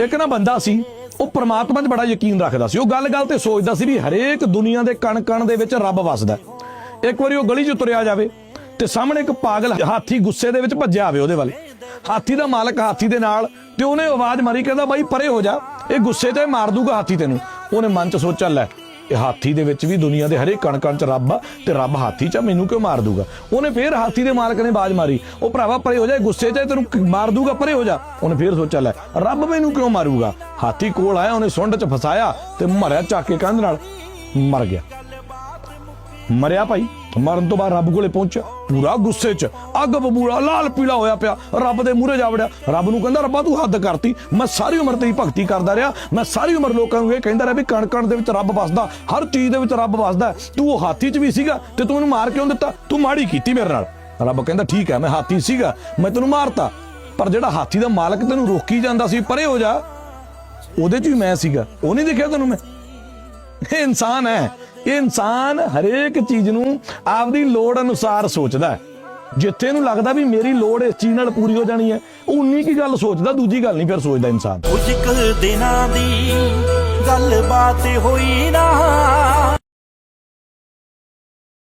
ਇੱਕ ਨਾ ਬੰਦਾ ਸੀ, ਉਹ ਪ੍ਰਮਾਤਮਾ 'ਚ ਬੜਾ ਯਕੀਨ ਰੱਖਦਾ ਸੀ। ਉਹ ਗੱਲ-ਗੱਲ ਤੇ ਸੋਚਦਾ ਸੀ ਵੀ ਹਰੇਕ ਦੁਨੀਆ ਦੇ ਕਣ-ਕਣ ਦੇ ਵਿੱਚ ਰੱਬ ਵੱਸਦਾ ਇੱਕ ਵਾਰੀ ਉਹ ਗਲੀ 'ਚ ਤੁਰਿਆ ਜਾਵੇ ਤੇ ਸਾਹਮਣੇ ਇੱਕ ਪਾਗਲ ਹਾਥੀ ਗੁੱਸੇ ਦੇ ਵਿੱਚ ਭੱਜਿਆ ਆਵੇ ਉਹਦੇ ਵੱਲ। ਹਾਥੀ ਦਾ ਮਾਲਕ ਹਾਥੀ ਦੇ ਨਾਲ ਤੇ ਉਹਨੇ ਆਵਾਜ਼ ਮਾਰੀ, ਕਹਿੰਦਾ, ਬਾਈ, ਪਰੇ ਹੋ ਜਾ। ਇਹ ਗੁੱਸੇ ਤੇ ਮਾਰ ਦੂਗਾ ਹਾਥੀ ਤੈਨੂੰ। ਉਹਨੇ ਮਨ 'ਚ ਸੋਚਿਆ, ਲੈ ਇਹ ਹਾਥੀ ਦੇ ਵਿੱਚ ਵੀ ਦੁਨੀਆ ਦੇ ਹਰੇਕ ਕਣ-ਕਣ 'ਚ ਰੱਬ ਆ ਤੇ ਰੱਬ ਹਾਥੀ 'ਚ ਮੈਨੂੰ ਕਿਉਂ ਮਾਰ ਦੂਗਾ? ਉਹਨੇ ਫੇਰ ਹਾਥੀ ਦੇ ਮਾਲਕ ਨੇ ਆਵਾਜ਼ ਮਾਰੀ। ਉਹ ਭਰਾਵਾ ਪਰੇ ਹੋ ਜਾ ਗੁੱਸੇ 'ਚ ਤੈਨੂੰ ਮਾਰ ਦੂਗਾ, ਪਰੇ ਹੋ ਜਾ। ਉਹਨੇ ਫੇਰ ਸੋਚਿਆ, ਲੈ, ਰੱਬ ਮੈਨੂੰ ਕਿਉਂ ਮਾਰੂਗਾ? ਹਾਥੀ ਕੋਲ ਆਇਆ, ਉਹਨੇ ਸੁੰਡ 'ਚ ਫਸਾਇਆ ਤੇ ਮਰਿਆ ਚੱਕ ਕੇ ਕੰਧ ਨਾਲ। ਮਰ ਗਿਆ। ਮਰਿਆ ਭਾਈ। ਮਰਨ ਤੋਂ ਬਾਅਦ ਰੱਬ ਕੋਲੇ ਪਹੁੰਚਿਆ। ਪੂਰਾ ਗੁੱਸੇ 'ਚ। ਅੱਗ ਬਬੂਲਾ, ਲਾਲ ਪੀਲਾ ਹੋਇਆ ਪਿਆ। ਰੱਬ ਦੇ ਮੂਹਰੇ ਜਾ ਵੜਿਆ। ਰੱਬ ਨੂੰ ਕਹਿੰਦਾ, ਰੱਬਾ ਤੂੰ ਹੱਦ ਕਰਤੀ। ਮੈਂ ਸਾਰੀ ਉਮਰ ਤੇਰੀ ਭਗਤੀ ਕਰਦਾ ਰਿਹਾ। ਮੈਂ ਸਾਰੀ ਉਮਰ ਲੋਕਾਂ ਨੂੰ ਇਹ ਕਹਿੰਦਾ ਰਿਹਾ ਵੀ ਕਣ ਕਣ ਦੇ ਵਿੱਚ ਰੱਬ ਵਸਦਾ। ਹਰ ਚੀਜ਼ ਦੇ ਵਿੱਚ ਰੱਬ ਵਸਦਾ। ਤੂੰ ਉਹ ਹਾਥੀ 'ਚ ਵੀ ਸੀਗਾ ਤੇ ਤੂੰ ਮੈਨੂੰ ਮਾਰ ਕਿਉਂ ਦਿੱਤਾ? ਤੂੰ ਮਾੜੀ ਕੀਤੀ ਮੇਰੇ ਨਾਲ। ਰੱਬ ਕਹਿੰਦਾ, ਠੀਕ ਹੈ, ਮੈਂ ਹਾਥੀ ਸੀਗਾ। ਮੈਂ ਤੈਨੂੰ ਮਾਰਤਾ। ਪਰ ਜਿਹੜਾ ਹਾਥੀ ਦਾ ਮਾਲਕ ਤੈਨੂੰ ਰੋਕੀ ਜਾਂਦਾ ਸੀ, ਪਰੇ ਹੋ ਜਾ। ਉਹਦੇ 'ਚ ਵੀ ਮੈਂ ਸੀਗਾ। ਉਹ ਨਹੀਂ ਦੇਖਿਆ ਤੈਨੂੰ ਮੈਂ? ਇਹ ਇਨਸਾਨ ਹੈ। ਇਹ ਇਨਸਾਨ ਹਰੇਕ ਚੀਜ਼ ਨੂੰ ਆਪਦੀ ਲੋੜ ਅਨੁਸਾਰ ਸੋਚਦਾ ਹੈ। ਜਿੱਥੇ ਨੂੰ ਲੱਗਦਾ ਵੀ ਮੇਰੀ ਲੋੜ ਇਸ ਚੀਜ਼ ਨਾਲ ਪੂਰੀ ਹੋ ਜਾਣੀ ਹੈ, ਉਹ ਉਨੀ ਕੀ ਗੱਲ ਸੋਚਦਾ, ਦੂਜੀ ਗੱਲ ਨਹੀਂ ਫਿਰ ਸੋਚਦਾ ਇਨਸਾਨ। ਕੁਝ ਕੁ ਦਿਨਾਂ ਦੀ ਗੱਲਬਾਤ ਹੋਈ ਨਾ।